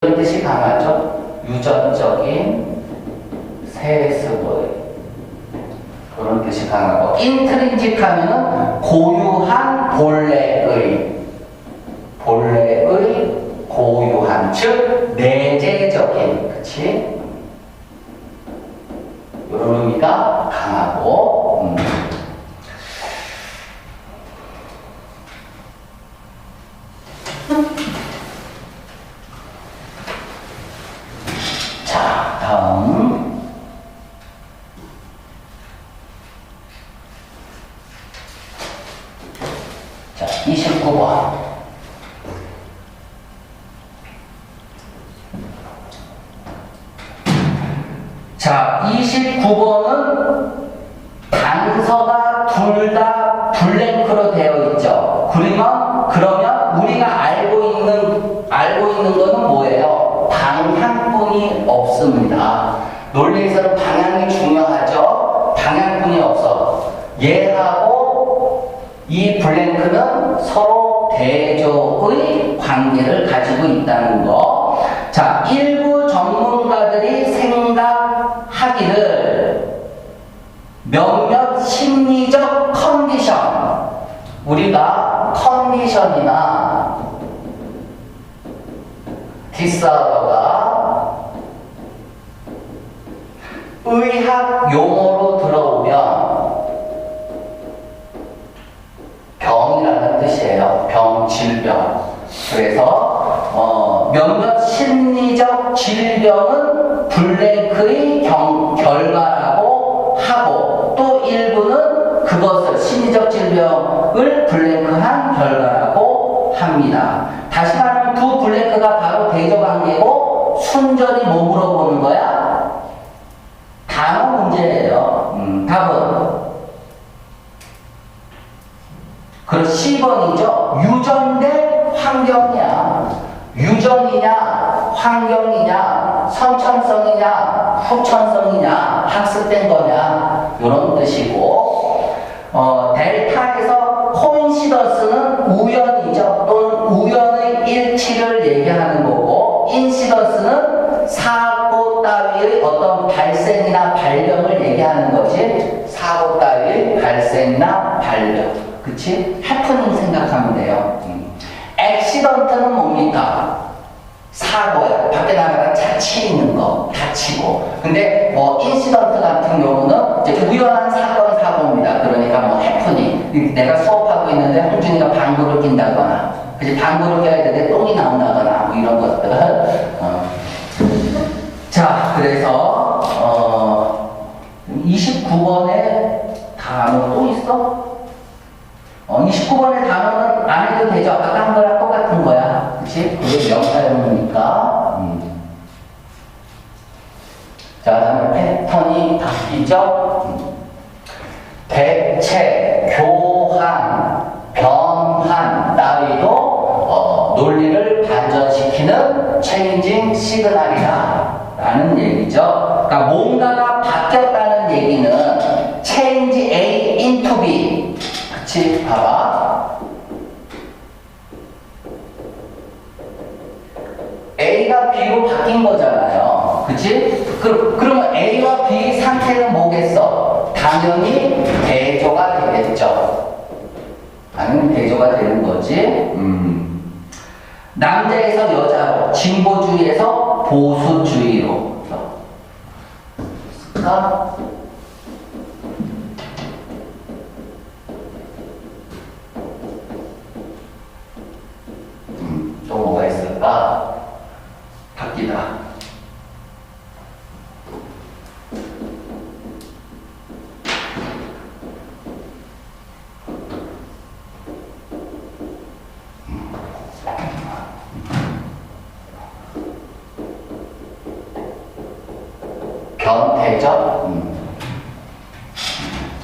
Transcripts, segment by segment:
뜻이 강하죠. 유전적인 세습의 그런 뜻이 강하고 인트린직 하면은 고유한 본래의 본래의 고유한 즉 내재적인 그치 이런 의미가 강하고 음. 자 다음 자 29번 자, 29번은 단서가 둘 다 블랭크로 되어 있죠. 그러면, 그러면 우리가 알고 있는, 알고 있는 거는 뭐예요? 방향뿐이 없습니다. 논리에서는 방향이 중요하죠? 방향뿐이 없어. 이 블랭크는 서로 대조의 관계를 가지고 있다는 거. 자, 일부 전문가들이 생각하기를 몇몇 심리적 컨디션, 우리가 컨디션이나 디스어더가 의학 용어로 들어오면 병이라는 뜻이에요. 병, 질병. 그래서 어, 몇몇 심리적 질병은 블랭크의 경- 결과라고 하고 또 일부는 그것을 심리적 질병을 블랭크한 결과라고 합니다. 다시 말하면 두 블랭크가 바로 대조관계고 순전히 뭐 물어보는 거야? 단어 문제예요. 음, 답은 그럼 10번이죠. 유전 대 환경이야. 유전이냐, 환경이냐, 선천성이냐, 후천성이냐, 학습된 거냐, 이런 뜻이고, 어, 델타에서 코인시던스는 우연이죠. 또는 우연의 일치를 얘기하는 거고, 인시던스는 사고 따위의 어떤 발생이나 발병을 얘기하는 거지, 사고 따위의 발생이나 발병. 그치? 해프닝 생각하면 돼요. 음. 액시던트는 뭡니까? 사고야. 밖에 나가다 자치있는 거, 다치고. 근데 뭐 인시던트 같은 경우는 이제 우연한 사건, 사고입니다. 그러니까 뭐 해프닝. 내가 수업하고 있는데 홍준이가 방구를 낀다거나, 그치? 방구를 껴야 되는데 똥이 나온다거나, 뭐 이런 것들. 어. 자, 그래서, 어, 29번에 단어 또 있어? 어, 29번의 단어는 안 해도 되죠. 아까 한 거랑 똑같은 거야. 그치? 그게 명사용이니까. 음. 자, 다음에 패턴이 바뀌죠. 음. 대체, 교환, 변환 따위도 어, 논리를 반전시키는 체인징 시그널이다. 라는 얘기죠. 그러니까 뭔가가 바뀌었다는 얘기는 change A into B. 그치? 봐봐. A가 B로 바뀐 거잖아요. 그치? 그, 그러면 A와 B 상태는 뭐겠어? 당연히 대조가 되겠죠. 당연히 대조가 되는 거지. 음. 남자에서 여자로, 진보주의에서 보수주의로. 그러니까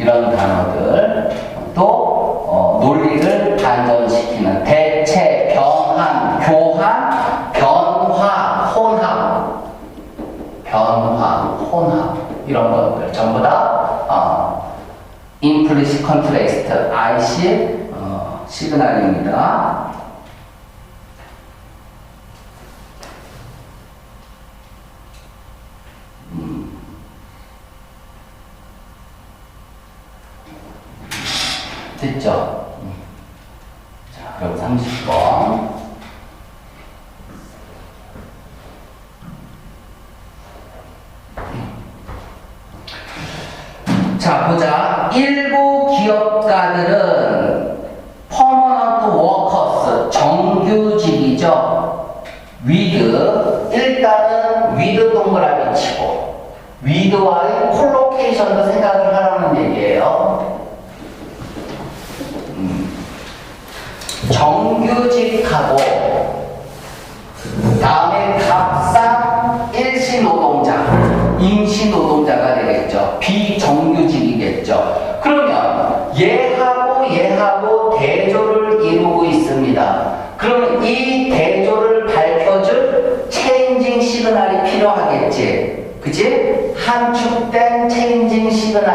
이런 단어들 또 어, 논리를 반전시키는 대체, 변환, 교환, 변화, 혼합, 변화, 혼합 이런 것들 전부 다 어, implicit contrast, IC 어, 시그널입니다. 됐죠? 음. 자, 그럼 30번. 함축된 체인징 시그널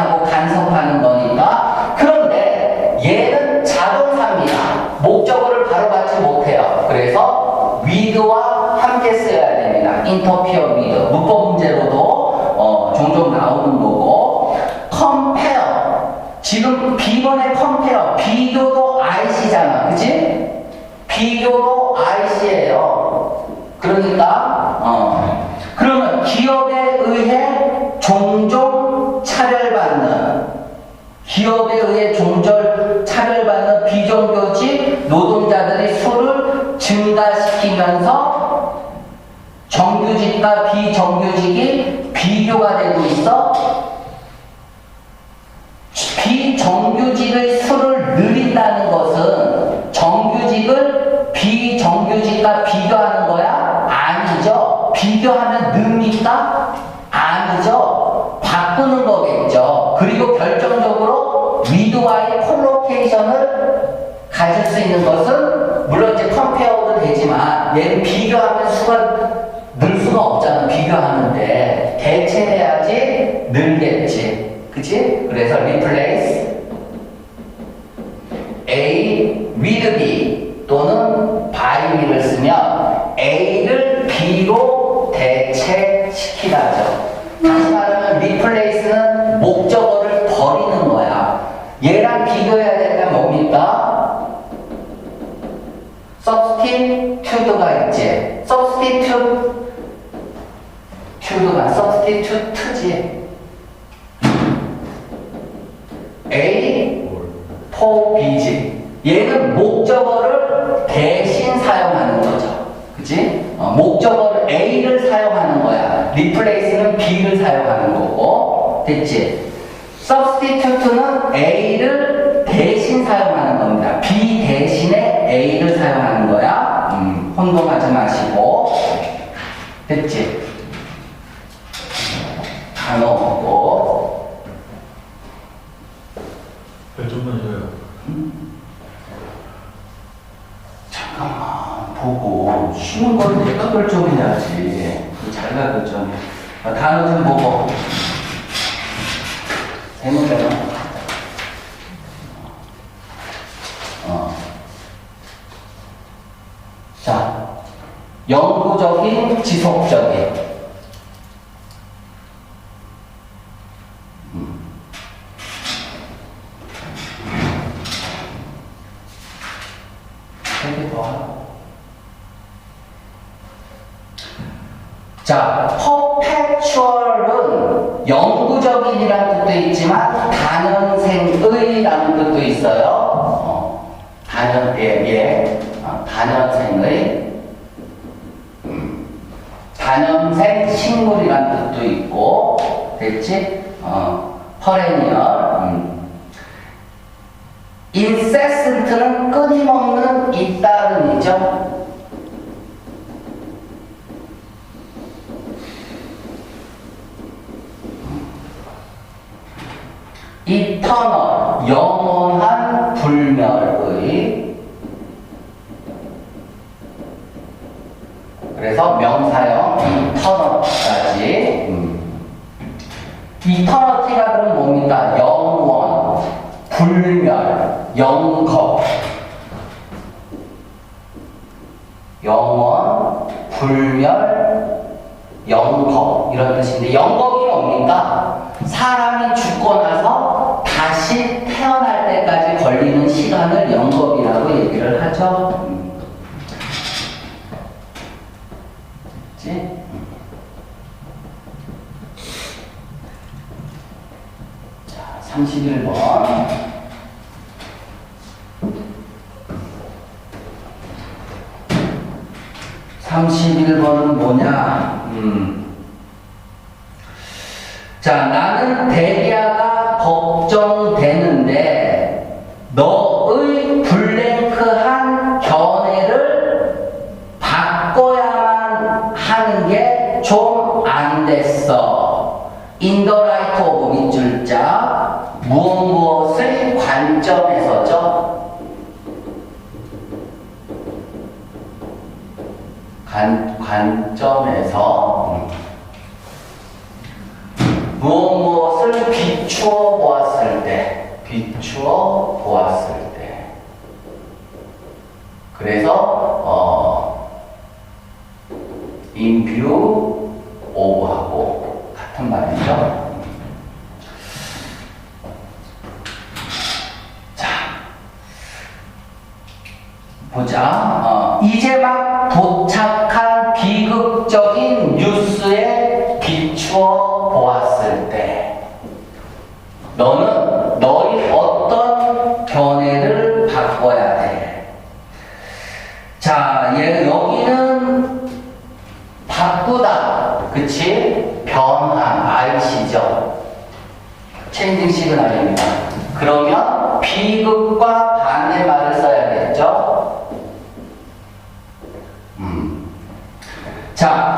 방해하고 간섭하는 거니까. 그런데 얘는 자동사입니다. 목적어를 바로 받지 못해요. 그래서 with와 함께 써야 됩니다. 인터피어 with 문법 문제로도 어, 종종 나오는 거고. compare 지금 B번의 compare 비교도 IC잖아. 그지 비교도 IC예요. 그러니까 어 그러면 기업 증가시키면서 정규직과 비정규직이 비교가 되고 있어. 비정규직의 수를 늘린다는 것은 정규직을 비정규직과 비교하는 거야? 아니죠. 비교하면 늡니까? 아니죠. 바꾸는 거겠죠. 그리고 결정적으로 위드와의 콜로케이션을 가질 수 있는 것은 얘는 비교하면 수가 늘 수가 없잖아. 비교하는데 대체해야지 늘겠지. 그치? 그래서 replace B지. 얘는 목적어를 대신 사용하는 거죠. 그치? 어, 목적어를 A를 사용하는 거야. replace는 B를 사용하는 거고. 됐지? substitute는 A를 대신 사용하는 겁니다. B 대신에 A를 사용하는 거야. 음, 혼동하지 마시고. 됐지? 다 넣었고. 네, 해요. 잠깐만 보고 쉬운 건 내가 결정해야지 자기가 결정해 아, 단어 좀 보고 세 문제만 어. 자 영구적인 지속적인 음. 세개 더 하고. 자, perpetual은 영구적인이라는 뜻도 있지만 단연생의라는 뜻도 있어요. 어, 단연, 예, 예. 어, 단연생의. 음, 단연생 식물이라는 뜻도 있고, 됐지? 어, perennial. incessant는 끊임없는 잇따름이죠. Eternal, 영원한 불멸의 그래서 명사형 eternal까지 음. eternality가 그럼 뭡니까? 영원, 불멸, 영겁 영원, 불멸, 영겁 이런 뜻인데 영겁이 뭡니까? 사람이 죽고 나서 다시 태어날 때까지 걸리는 시간을 영겁이라고 얘기를 하죠. 음. 그치? 음. 자, 31번. 인뷰 오브하고 같은 말이죠. 자, 보자. 어, 이제 막 도착 체인징 시그널입니다. 그러면 비극과 반대말을 써야겠죠? 음. 자,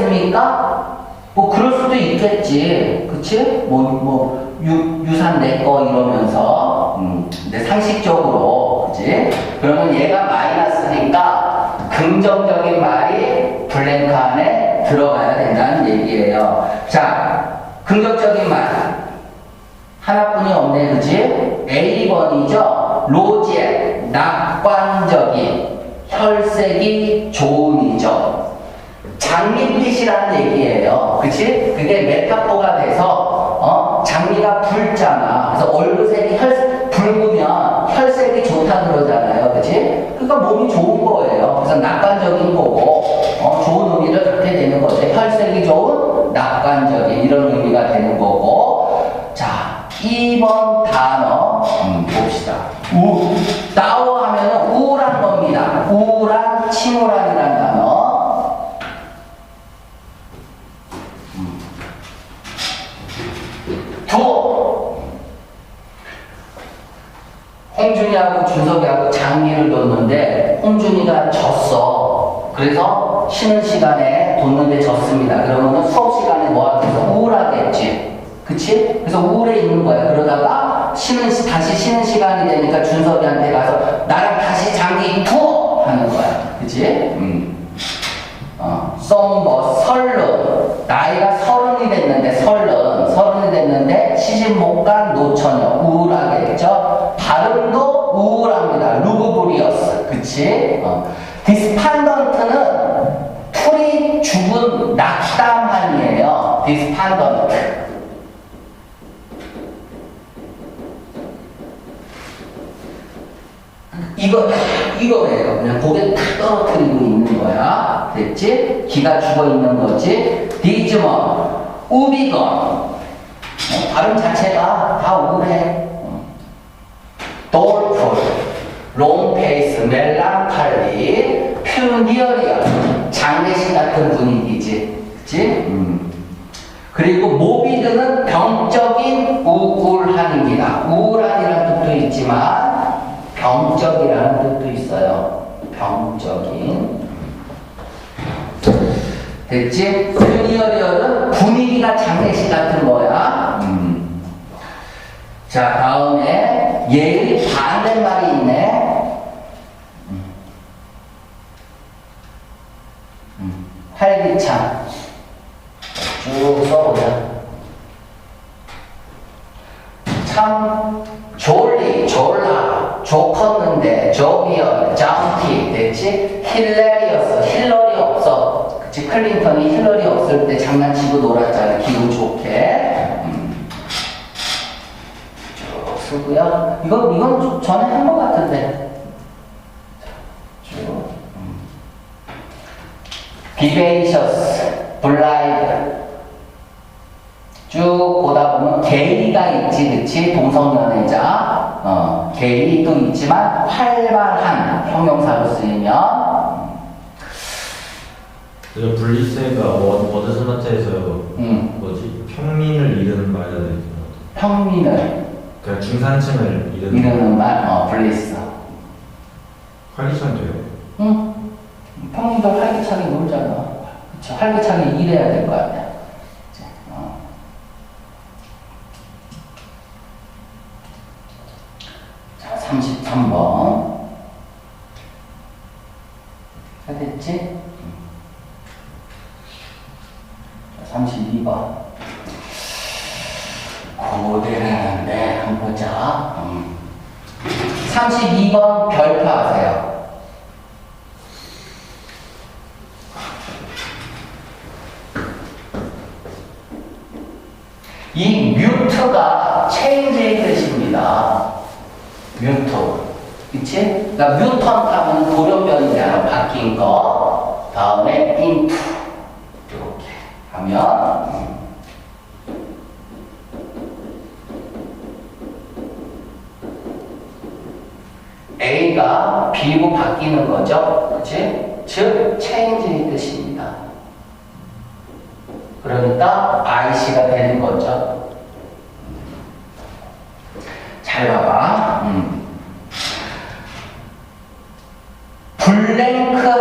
듣고 웃겠습니까? 뭐 그럴 수도 있겠지. 그치? 뭐, 뭐, 유, 유산 내 거 이러면서. 음, 근데 상식적으로. 그치? 그러면 얘가 마이너스니까 긍정적인 말이 블랭크 안에 들어가야 된다는 얘기예요. 자, 긍정적인 말. 하나뿐이 없네, 그지? A번이죠? 로제, 낙관적인, 혈색이 좋음이죠. 장미빛이라는 얘기예요. 그치? 그게 메타포가 돼서, 어? 장미가 붉잖아. 그래서 얼굴색이 혈, 붉으면 혈색이 좋다 그러잖아요. 그치? 그러니까 몸이 좋은 거예요. 그래서 낙관적인 거고, 어? 좋은 의미를 갖게 되는 거죠. 혈색이 좋은, 낙관적인, 이런 의미가 되는 거고. 자, 2번 단어, 음, 봅시다. 우. 다오 하면 우울한 겁니다. 우울한, 침울한이라는 단어. 두 홍준이하고 준석이하고 장기를 뒀는데 홍준이가 졌어. 그래서 쉬는 시간에 뒀는데 졌습니다. 그러면 수업 시간에 뭐 하겠어? 우울하겠지. 그치? 그래서 우울해 있는 거야. 그러다가 쉬는 시- 다시 쉬는 시간이 되니까 준석이한테 가서 나랑 다시 장기 투어 하는 거야. 그치? 음. 어, 썸뭐 설른 나이가 서른이 됐는데 설른 서른이 됐는데 시집 못 간 노처녀 우울하겠죠 발음도 우울합니다 루구브리어스 그치 어. 디스판던트는 풀이 죽은 낙담한이에요 디스판던트 이거 이거예요 그냥 고개 탁 떨어뜨리고 있는 거야 됐지? 기가 죽어 있는 거지. 디즈먼, 우비건. 어, 발음 자체가 다 우울해. 돌풀, 롱페이스, 멜랑칼리, 퓨니어리언, 장례식 같은 분위기지. 그치? 음. 그리고 모비드는 병적인 우울한입니다. 우울한이라는 뜻도 있지만 병적이라는 뜻도 있어요. 병적인. 됐지? 퓨니어리언은 분위기가 장례식 같은 거야. 음. 자, 다음에 얘의 반대말이 있네. 음. 음. 활기찬. 쭉 써보자. 참 졸리, 졸라, 좋컸는데, 조비언, 자운티, 됐지? 힐레리였어, 힐러리 없어. 그치? 클린턴이 힐러리 없을 때 장난치고 놀았잖아, 기분 좋게. 음. 쭉 쓰고요. 이건, 이건 좀 전에 한 것 같은데. 비베이셔스, 블라이드. 쭉 보다 보면 게이가 있지, 그치? 동성연애자. 어, 게이도 있지만 활발한 형용사로 쓰이면, 그래서 워- 워드 스마트에서 음, 뭐지 평민을 이르는 말이라 되죠. 평민을 그러니까 중산층을 이르는 이르는 말, 어, 블리스. 활기찬 돼요. 응? 평민도 활기차게 놀잖아. 그쵸? 활기차게 일해야 될 거 아니야. 그치? 어. 자, 33번. 다 됐지? 자, 32번. 고대는데, 한번 보자. 음. 32번 별표하세요. 이 뮤트가 체인지의 뜻입니다. 뮤트. 그치? 그러니까 뮤턴트 하면 돌연변이잖아. 바뀐 거. 다음에 인투. 이렇게 하면 음. A가 B로 바뀌는 거죠. 그치? 즉, 체인지의 뜻입니다. 그러니까 IC가 되는 거죠. 잘 봐봐. 음. 블랭크